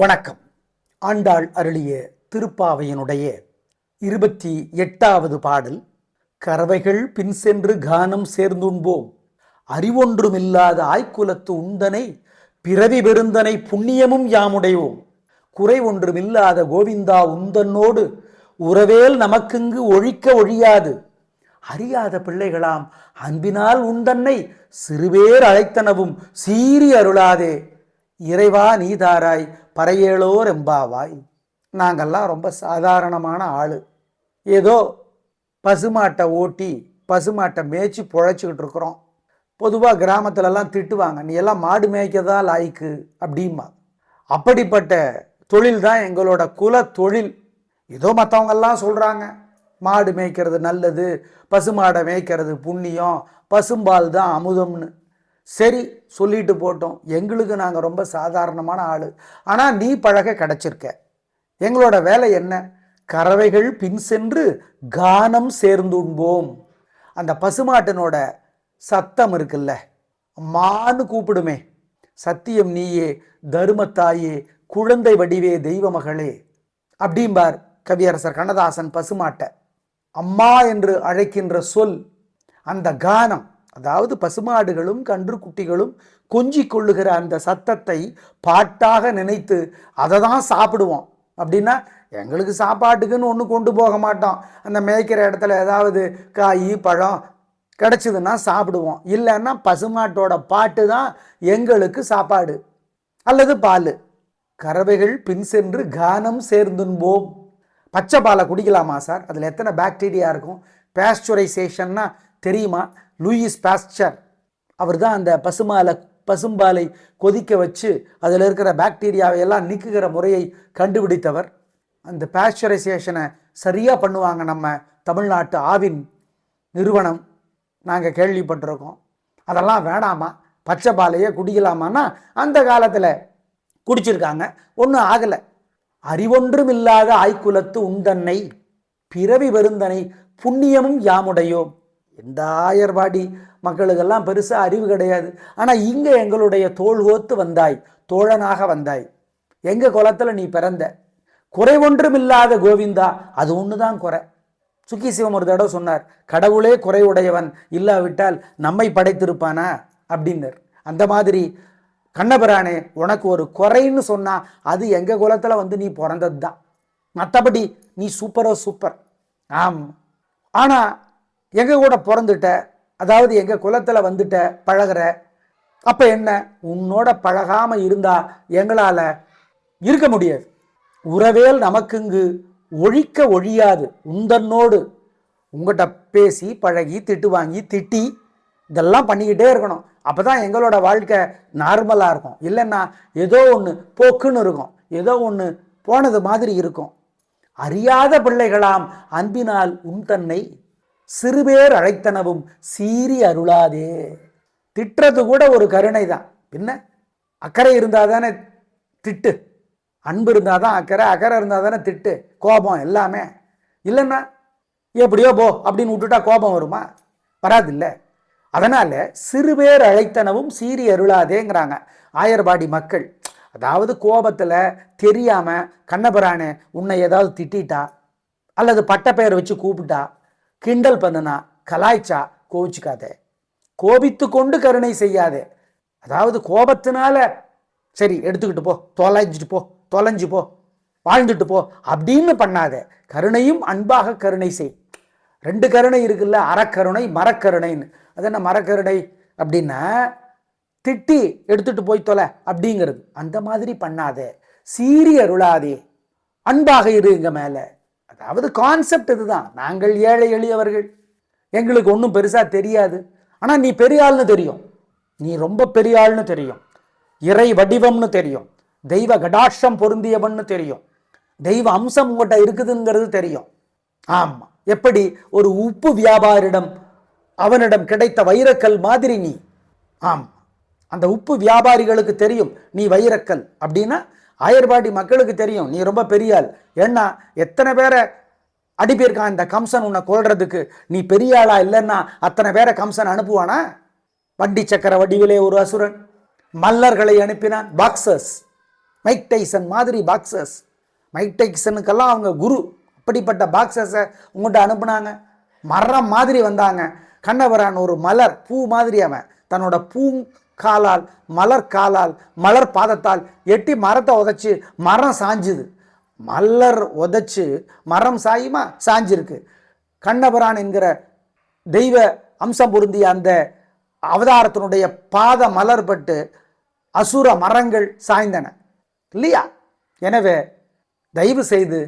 வணக்கம். ஆண்டாள் அருளிய திருப்பாவையினுடைய இருபத்தி எட்டாவது பாடல் கறவைகள் பின் சென்று கானம் சேர்ந்துண்போம். அறிவொன்றுமில்லாத ஆய்க்குலத்து உந்தனை பிறவி பெருந்தனை புண்ணியமும் யாமுடையோம். குறை ஒன்றுமில்லாத கோவிந்தா உந்தன்னோடு உறவேல் நமக்குங்கு ஒழிக்க ஒழியாது. அறியாத பிள்ளைகளாம் அன்பினால் உந்தன்னை சிறுவேர் அழைத்தனவும் சீறி அருளாதே. இறைவா நீதாராய் பறையேளோர் எம்பாவாய். நாங்கள்லாம் ரொம்ப சாதாரணமான ஆள். ஏதோ பசுமாட்டை ஓட்டி பசுமாட்டை மேய்ச்சி பொழைச்சிக்கிட்டு இருக்கிறோம். பொதுவாக கிராமத்துலலாம் திட்டுவாங்க நீ எல்லாம் மாடு மேய்க்கதா லாய்க்கு? அப்படிம்பா. அப்படிப்பட்ட தொழில் தான் எங்களோட குல தொழில். ஏதோ மற்றவங்கெல்லாம் சொல்கிறாங்க மாடு மேய்க்கிறது நல்லது பசுமாடை மேய்க்கிறது புண்ணியம் பசும்பால் தான் அமுதம்னு. சரி சொல்லிட்டு போட்டோம். எங்களுக்கு நாங்கள் ரொம்ப சாதாரணமான ஆள். ஆனால் நீ பழக கிடச்சிருக்க. எங்களோட வேலை என்ன? கறவைகள் பின் சென்று கானம் சேர்ந்துண்போம். அந்த பசுமாட்டினோட சத்தம் இருக்குல்ல? மான்னு கூப்பிடுமே. சத்தியம் நீயே தருமத்தாயே குழந்தை வடிவே தெய்வ மகளே அப்படிம்பார் கவியரசர் கண்ணதாசன் பசுமாட்டை. அம்மா என்று அழைக்கின்ற சொல் அந்த கானம் அதாவது பசுமாடுகளும் கன்றுக்குட்டிகளும் கொஞ்சி கொள்ளுகிற அந்த சத்தத்தை பாட்டாக நினைத்து அதை தான் சாப்பிடுவோம். அப்படின்னா எங்களுக்கு சாப்பாட்டுக்குன்னு ஒன்று கொண்டு போக மாட்டோம். அந்த மேய்க்கிற இடத்துல ஏதாவது காய் பழம் கிடச்சிதுன்னா சாப்பிடுவோம். இல்லைன்னா பசுமாட்டோட பாட்டு தான் எங்களுக்கு சாப்பாடு. அல்லது பால். கறவைகள் பின் சென்று கானம் சேர்ந்துன்போம் பச்சை பாலை குடிக்கலாமா சார்? அதில் எத்தனை பாக்டீரியா இருக்கும்? பேஸ்டுரைசேஷன்னா தெரியுமா? லூயிஸ் பாஸ்டர் அவர் தான் அந்த பசுமாலை பசும்பாலை கொதிக்க வச்சு அதில் இருக்கிற பாக்டீரியாவை எல்லாம் நீக்குகிற முறையை கண்டுபிடித்தவர். அந்த பேஸ்டரைசேஷனை சரியாக பண்ணுவாங்க நம்ம தமிழ்நாட்டு ஆவின் நிறுவனம். நாங்கள் கேள்விப்பட்டிருக்கோம். அதெல்லாம் வேணாமா? பச்சை பாலையே குடிக்கலாமான்னா அந்த காலத்தில் குடிச்சிருக்காங்க. ஒன்றும் ஆகலை. அறிவொன்றும் இல்லாத ஆய்க்குலத்து உந்தன்னை பிறவி பெருந்தனை புண்ணியமும் யாமுடையோம். எந்த ஆயர்வாடி மக்களுக்கெல்லாம் பெருசாக அறிவு கிடையாது. ஆனால் இங்கே எங்களுடைய தோள் கோத்து வந்தாய் தோழனாக வந்தாய். எங்கள் குலத்தில் நீ பிறந்த? குறை ஒன்றும் இல்லாத கோவிந்தா அது ஒன்று தான் குறை. சுக்கி சிவம் ஒரு தடவை சொன்னார் கடவுளே குறைவுடையவன் இல்லாவிட்டால் நம்மை படைத்திருப்பானா? அப்படின்னர். அந்த மாதிரி கண்ணபிரானே உனக்கு ஒரு குறைன்னு சொன்னால் அது எங்கள் குலத்தில் வந்து நீ பிறந்தது தான் மற்றபடி நீ சூப்பரோ சூப்பர் ஆம். ஆனால் எங்கள் கூட பிறந்துட்ட அதாவது எங்கள் குலத்தில் வந்துட்ட பழகுற அப்போ என்ன? உன்னோட பழகாமல் இருந்தால் எங்களால் இருக்க முடியாது. உறவேல் நமக்குங்கு ஒழிக்க ஒழியாது. உந்தன்னோடு உங்கள்கிட்ட பேசி பழகி திட்டு வாங்கி திட்டி இதெல்லாம் பண்ணிக்கிட்டே இருக்கணும். அப்போ தான் எங்களோட வாழ்க்கை நார்மலாக இருக்கும். இல்லைன்னா ஏதோ ஒன்று போக்குன்னு இருக்கும். ஏதோ ஒன்று போனது மாதிரி இருக்கும். அறியாத பிள்ளைகளாம் அன்பினால் உன் தன்னை சிறுபேர் அழைத்தனவும் சீறி அருளாதே. திட்டுறது கூட ஒரு கருணை தான் பின்ன அக்கறை இருந்தால் தானே திட்டு. அன்பு இருந்தால் தான் அக்கறை அக்கறை இருந்தால் தானே திட்டு கோபம் எல்லாமே. இல்லைன்னா எப்படியோ போ அப்படின்னு விட்டுட்டா கோபம் வருமா? வராதில்ல. அதனால் சிறுபேர் அழைத்தனவும் சீறி அருளாதேங்கிறாங்க ஆயர்பாடி மக்கள். அதாவது கோபத்தில் தெரியாமல் கண்ணபிரானே உன்னை ஏதாவது திட்டா அல்லது பட்டப்பெயர் வச்சு கூப்பிட்டா கிண்டல் பண்ணுனா கலாய்ச்சா கோவிச்சுக்காத. கோபித்து கொண்டு கருணை செய்யாதே. அதாவது கோபத்தினால சரி எடுத்துக்கிட்டு போ தொலைஞ்சிட்டு போ தொலைஞ்சு போ வாழ்ந்துட்டு போ அப்படின்னு பண்ணாத. கருணையும் அன்பாக கருணை செய். ரெண்டு கருணை இருக்குல்ல அறக்கருணை மரக்கருணைன்னு அது என்ன மரக்கருணை அப்படின்னா திட்டி எடுத்துட்டு போய் தொலை அப்படிங்கிறது. அந்த மாதிரி பண்ணாதே. சீரி அருளாதே. அன்பாக இரு இங்கே மேலே. அதாவது கான்செப்ட் இதுதான். நாங்கள் ஏழை எளியவர்கள். எங்களுக்கு ஒன்றும் பெருசாக தெரியாது. ஆனால் நீ பெரிய ஆள்னு தெரியும். நீ ரொம்ப பெரிய ஆள்னு தெரியும். இறை வடிவம்னு தெரியும். தெய்வ கடாட்சம் பொருந்தியவன்னு தெரியும். தெய்வ அம்சம் உங்கள்கிட்ட இருக்குதுங்கிறது தெரியும். ஆமாம் எப்படி? ஒரு உப்பு வியாபாரிடம் அவனிடம் கிடைத்த வைரக்கல் மாதிரி நீ. ஆம். அந்த உப்பு வியாபாரிகளுக்கு தெரியும். நீ வைரக்கல். அப்படின்னா ஆயர்பாடி மக்களுக்கு தெரியும் நீ ரொம்ப பெரிய ஆள். ஏன்னா எத்தனை பேரை அடிப்பிருக்கான் இந்த கம்சன் உன்னை கொள்றதுக்கு நீ பெரிய ஆளா இல்லைன்னா அத்தனை பேரை கம்சன் அனுப்புவானா? வண்டி சக்கர வடிவிலே ஒரு அசுரன். மல்லர்களை அனுப்பினான். பாக்ஸர்ஸ் மைக் டைசன் மாதிரி பாக்ஸர்ஸ் மைக் டைசனுக்கெல்லாம் அவங்க குரு. அப்படிப்பட்ட பாக்ஸர்ஸை உங்கள்கிட்ட அனுப்புனாங்க. மரம் மாதிரி வந்தாங்க. கண்ணவரான் ஒரு மலர். பூ மாதிரி அவன். தன்னோட பூ காலால் மலர் காலால் மலர் பாதத்தால் எட்டி மரத்தை உதைச்சி மரம் சாஞ்சுது. மலர் உதைச்சு மரம் சாயுமா? சாஞ்சிருக்கு. கண்ணபுரான் என்கிற தெய்வ அம்சம் பொருந்திய அந்த அவதாரத்தினுடைய பாத மலர்பட்டு அசுர மரங்கள் சாய்ந்தன. இல்லையா? எனவே தயவு செய்து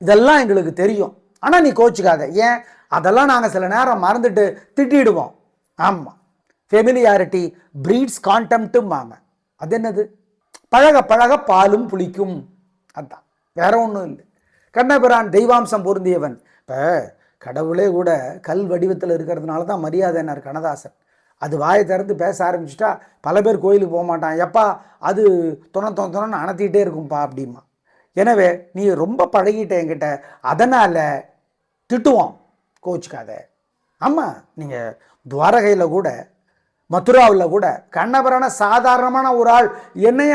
இதெல்லாம் எங்களுக்கு தெரியும். ஆனால் நீ கோச்சிக்காத. ஏன்? அதெல்லாம் நாங்கள் சில நேரம் மறந்துட்டு திட்டிடுவோம். ஆமாம் ஃபெமிலியாரிட்டி பிரீட்ஸ் கான்டெம்ட்டும்பாங்க அது என்னது? பழக பழக பாலும் புளிக்கும். அதான். வேற ஒன்றும் இல்லை. கண்ணபிரான் தெய்வாம்சம் பொருந்தியவன். இப்போ கடவுளே கூட கல் வடிவத்தில் இருக்கிறதுனால தான் மரியாதைன்னார் கண்ணதாசன். அது வாயை திறந்து பேச ஆரம்பிச்சிட்டா பல பேர் கோயிலுக்கு போக மாட்டான். எப்பா அது துணை துணை துணைன்னு அணத்திக்கிட்டே இருக்கும்பா அப்படிமா எனவே நீ ரொம்ப பழகிட்ட என்கிட்ட. அதனால் திட்டுவோம் கோச்சுக்காத. ஆமாம் நீங்கள் துவாரகையில் கூட மதுராவில் கூட கண்ணபுரான சாதாரணமான ஒரு ஆள் என்னைய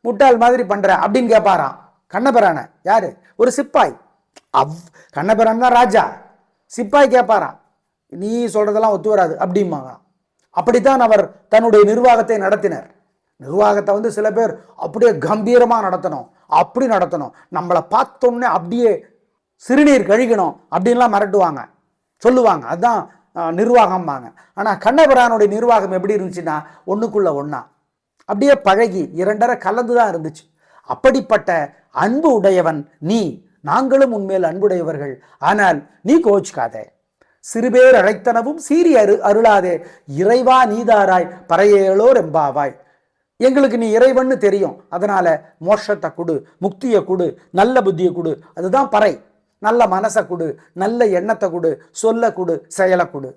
முட்டாள் மாதிரி பண்ணுற அப்படின்னு கேட்பாராம் கண்ணபுரான யார்? ஒரு சிப்பாய். அவ் கண்ணபிரான் தான் ராஜா. சிப்பாய் கேட்பாராம் நீ சொல்கிறதெல்லாம் ஒத்து வராது அப்படிம்பாங்க அப்படித்தான் அவர் தன்னுடைய நிர்வாகத்தை நடத்தினர். நிர்வாகத்தை வந்து சில பேர் அப்படியே கம்பீரமாக நடத்தணும் அப்படி நடத்தணும். நம்மளை பார்த்தோன்னே அப்படியே சிறுநீர் கழிக்கணும் அப்படின்லாம் மிரட்டுவாங்க. சொல்லுவாங்க. அதுதான் நிர்வாகம்பாங்க. ஆனால் கண்ணபிரானுடைய நிர்வாகம் எப்படி இருந்துச்சுன்னா ஒன்றுக்குள்ள ஒன்றா அப்படியே பழகி இரண்டரை கலந்து தான் இருந்துச்சு. அப்படிப்பட்ட அன்பு உடையவன் நீ. நாங்களும் உன்மேல் அன்புடையவர்கள். ஆனால் நீ கோச்சுக்காதே சிறுபேர் அழைத்தனவும் சீறி அரு அருளாதே. இறைவா நீதாராய் பறையேளோர் எம்பாவாய் எங்களுக்கு நீ இறைவன்னு தெரியும். அதனால மோட்சத்தை கொடு முக்தியை கொடு நல்ல புத்தியை கொடு. அதுதான் பறை. நல்ல மனசை கொடு நல்ல எண்ணத்தை கொடு சொல்ல கொடு செயலை கொடு.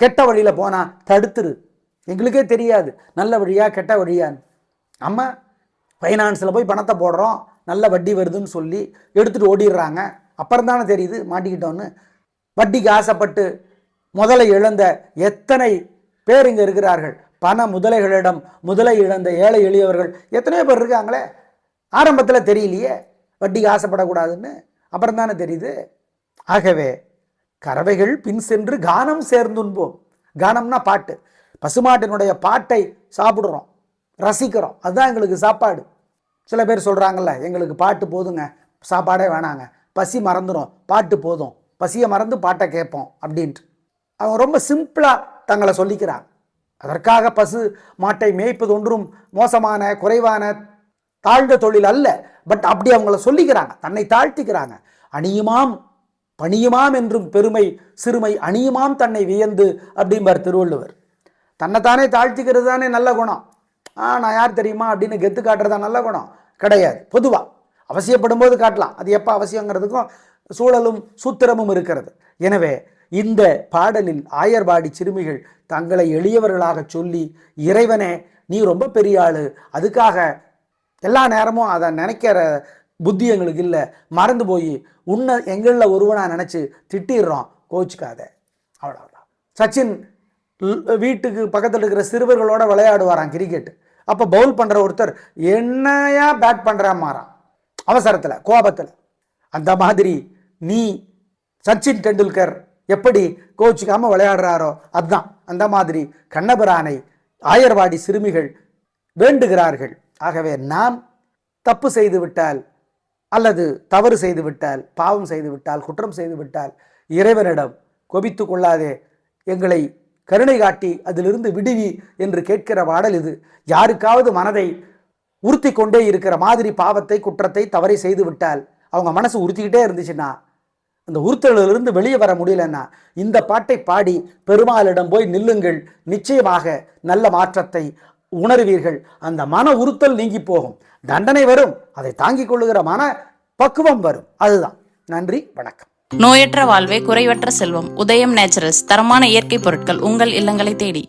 கெட்ட வழியில் போனால் தடுத்துரு. எங்களுக்கே தெரியாது. நல்ல வழியா கெட்ட வழியான்னு நம்ம ஃபைனான்ஸில் போய் பணத்தை போடுறோம் நல்ல வட்டி வருதுன்னு சொல்லி எடுத்துட்டு ஓடிடுறாங்க. அப்புறம் தானே தெரியுது மாட்டிக்கிட்டோன்னு வட்டிக்கு ஆசைப்பட்டு முதலை இழந்த எத்தனை பேர் இங்கே இருக்கிறார்கள்? பண முதலைகளிடம் முதலை இழந்த ஏழை எளியவர்கள் எத்தனையோ பேர் இருக்காங்களே? ஆரம்பத்தில் தெரியலையே வட்டிக்கு ஆசைப்படக்கூடாதுன்னு. அப்புறம் தானே தெரியுது? ஆகவே கறவைகள் பின் சென்று கானம் சேர்ந்துன்போம் கானம்னா பாட்டு. பசுமாட்டினுடைய பாட்டை சாப்பிடுறோம். ரசிக்கிறோம். அதுதான் எங்களுக்கு சாப்பாடு. சில பேர் சொல்கிறாங்கல்ல எங்களுக்கு பாட்டு போதுங்க. சாப்பாடே வேணாங்க. பசி மறந்துடும் பாட்டு போதும். பசியை மறந்து பாட்டை கேட்போம் அப்படின்ட்டு. அவங்க ரொம்ப சிம்பிளாக தங்களை சொல்லிக்கிறாங்க. அதற்காக பசு மாட்டை மேய்ப்பது ஒன்றும் மோசமான குறைவான தாழ்ந்த தொழில் அல்ல. பட் அப்படி அவங்கள சொல்லிக்கிறாங்க. தன்னை தாழ்த்திக்கிறாங்க. அணியுமாம் பணியுமாம் என்றும் பெருமை சிறுமை அணியுமாம் தன்னை வியந்து அப்படிம்பார் திருவள்ளுவர். தன்னைத்தானே தாழ்த்திக்கிறது தானே நல்ல குணம். ஆ நான் யார் தெரியுமா அப்படின்னு கெத்து காட்டுறதா நல்ல குணம். கிடையாது. பொதுவாக அவசியப்படும் போது காட்டலாம். அது எப்போ அவசியங்கிறதுக்கும் சூழலும் சூத்திரமும் இருக்கிறது. எனவே இந்த பாடலில் ஆயர்பாடி சிறுமிகள் தங்களை எளியவர்களாக சொல்லி இறைவனே நீ ரொம்ப பெரிய ஆளு. அதுக்காக எல்லா நேரமும் அதை நினைக்கிற புத்தி எங்களுக்கு இல்லை. மறந்து போய் உன்னை எங்களில் ஒருவனாக நினச்சி திட்டிடுறோம். கோச்சிக்காத. அவ்வளோதான் சச்சின் வீட்டுக்கு பக்கத்தில் இருக்கிற சிறுவர்களோட விளையாடுவாராம் கிரிக்கெட் அப்போ பவுல் பண்ணுற ஒருத்தர் என்னையா பேட் பண்ணுறாமாறான் அவசரத்தில் கோபத்தில். அந்த மாதிரி நீ சச்சின் டெண்டுல்கர் எப்படி கோச்சிக்காமல் விளையாடுறாரோ அதுதான். அந்த மாதிரி கண்ணபிரானை ஆயர்வாடி சிறுமிகள் வேண்டுகிறார்கள். ஆகவே நாம் தப்பு செய்துவிட்டால் அல்லது தவறு செய்துவிட்டால் பாவம் செய்துவிட்டால் குற்றம் செய்துவிட்டால் இறைவனிடம் கொபித்து கொள்ளாதே. எங்களை கருணை காட்டி அதிலிருந்து விடுவி என்று கேட்கிற பாடல் இது. யாருக்காவது மனதை உறுத்தி கொண்டே இருக்கிற மாதிரி பாவத்தை குற்றத்தை தவறை செய்து விட்டால் அவங்க மனசு உறுத்திக்கிட்டே இருந்துச்சுன்னா அந்த உறுத்தலிலிருந்து வெளியே வர முடியலன்னா இந்த பாட்டை பாடி பெருமாளிடம் போய் நில்லுங்கள். நிச்சயமாக நல்ல மாற்றத்தை உணர்வீர்கள். அந்த மன உறுத்தல் நீங்கி போகும். தண்டனை வரும். அதை தாங்கிக் கொள்ளுகிற மன பக்குவம் வரும். அதுதான். நன்றி. வணக்கம். நோயற்ற வாழ்வே குறைவற்ற செல்வம். உதயம் நேச்சுரல்ஸ். தரமான இயற்கை பொருட்கள் உங்கள் இல்லங்களை தேடி.